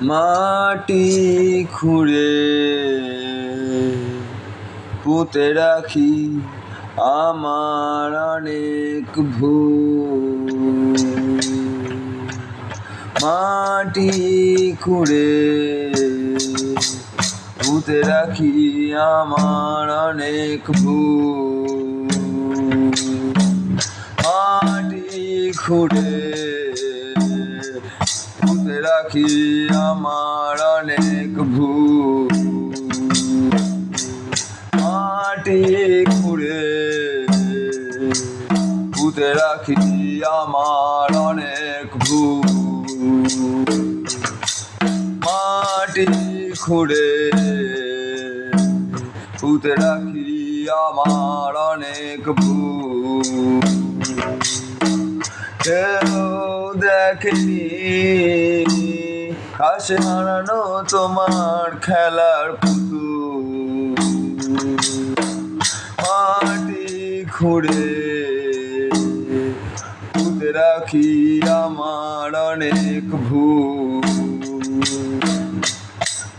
মাটি খুঁড়ে পুঁতে রাখি আমার অনেক মাটি খুঁড়ে পুঁতে রাখি আমার অনেক মাটি খুঁড়ে রাখি আমার অনেক ভুল। মাটি খুঁড়ে পুঁতে রাখি আমার অনেক ভুল। মাটি খুঁড়ে পুঁতে রাখি আমার অনেক ভুল। দেখেনি কাছে হারানো তোমার খেলার পুতুল। মাটি খুঁড়ে পুঁতে রাখি আমার অনেক ভুল।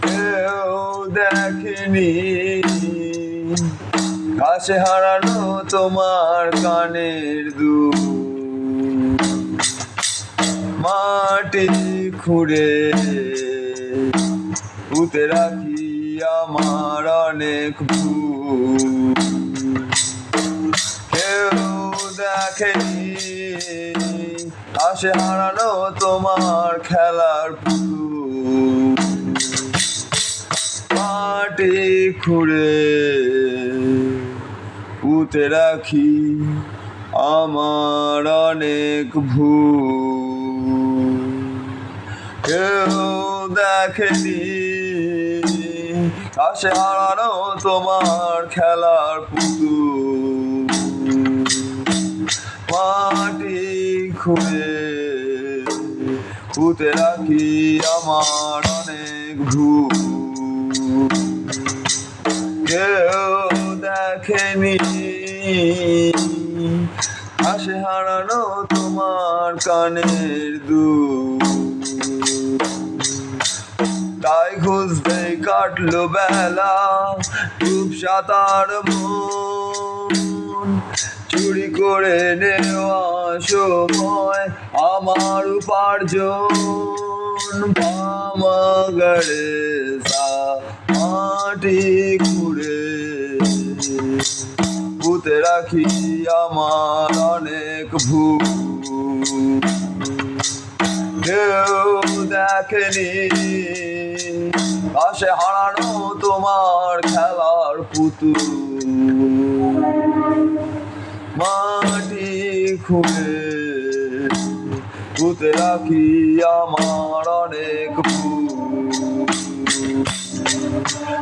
কেউ দেখেনি। কাছে হারানো তোমার কানের দুল। মাটি খুঁড়ে পুঁতে রাখি আমার অনেক কেউ দেখেনি আসে হারানো তোমার খেলার পুতুল। মাটি খুঁড়ে পুঁতে রাখি আমার অনেক ভুল। কেউ দেখেনি। আসে হারানো তোমার খেলার পুতুল। মাটি খুঁড়ে পুঁতে রাখি আমার অনেক ভুল। কেউ দেখেনি। আসে হারানো তোমার কানের দুল। তাই খুঁজতেই কাটলো বেলা সাঁতার মন। চুরি করে নেওয়া সময় আমার উপার্জন। পামাগারে মাটি খুঁড়ে। পুঁতে রাখি আমার অনেক ভুল। কেউ দেখেনি। পাশে হারানো তোমার খেলার পুতুল। মাটি খুঁড়ে পুঁতে রাখি আমার অনেক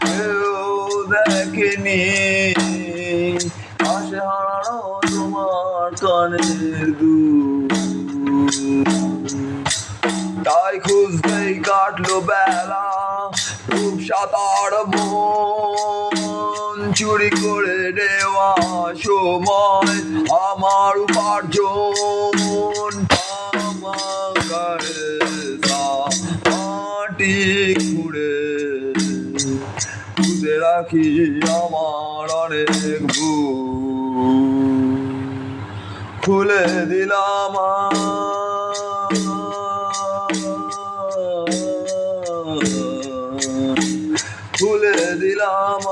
কেউ দেখেনি পাশে হারানো তোমার কানের দুল। তাই খুঁজতেই কাটলো বেলা খুব সাঁতার মন। চুরি করে নেওয়া সময় আমার উপার্জন। মাটি খুঁড়ে খুঁজে রাখি আমার অনেক ভুল। খুলে দিলাম দিলাম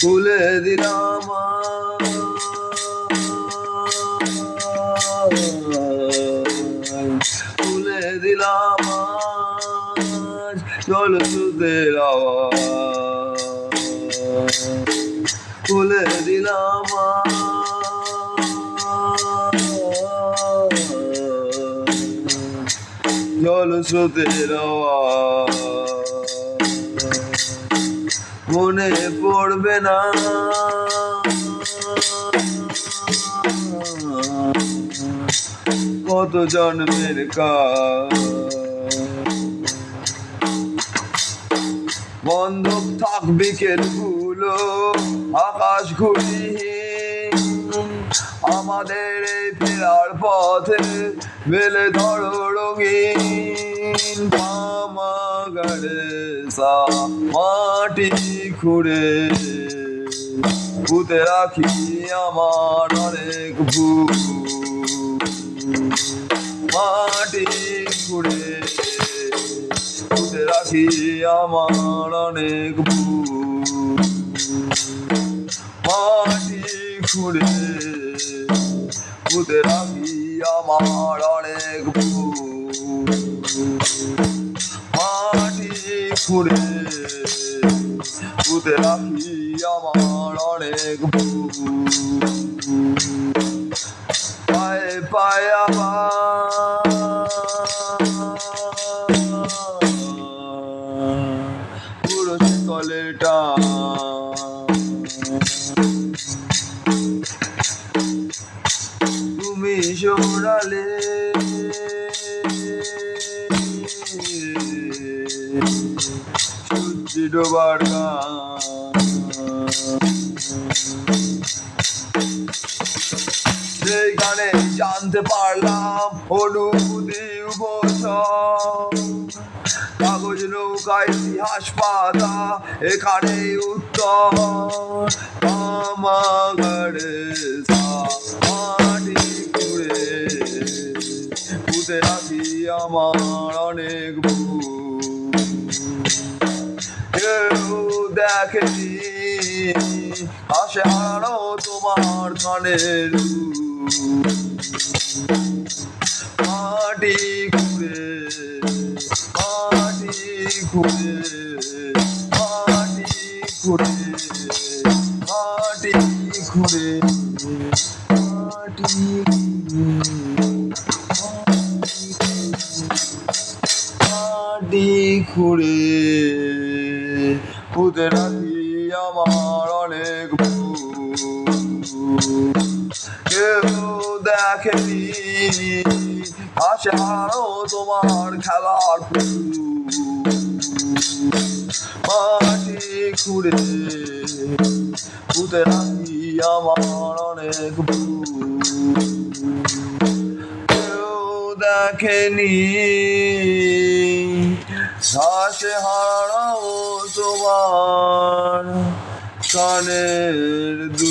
খুলে দিলাম খুলে দিলাম চল সুদের আওয়াজ খুলে দিলাম মনে পড়বে না। কত জন্মের কাজ বন্ধক থাকবে কেলগুলো আকাশ ঘুরি আমাদের এই ফেরার পথে মেলে ধরো রঙিন পামাগারে সা মাটি খুঁড়ে। পুঁতে রাখি আমার অনেক ভুল। মাটি খুঁড়ে। পুঁতে রাখি আমার অনেক ভুল। মাটি খুঁড়ে। পুঁতে রাখি আমার অনেক মাটি খুঁড়ে পুঁতে রাখি আমার অনেক পায়ে পায়ে আবার পুরো কলেটা সরালে সূর্য ডোবার সেই গানে জানতে পারলাম অনুভূতি কাগজ নৌকা, ইতিহাস পাতা, এখানে উত্তর। আমাগড়ে আমার অনেক কেউ দেখেনি, আসে হারানো তোমার কানের মাটি ঘুরে মাটি ঘুরে মাটি ঘুরে মাটি ঘুরে মাটি মাটি ঘুরে। পুঁতে রাখি আমার অনেক কেউ দেখেনি, আসে হারো তোমার খেলার মাটি খুঁড়ে পুঁতে রাখি আমার অনেক কেউ দেখেনি শ্বাসে হারাও তোমার কানের দু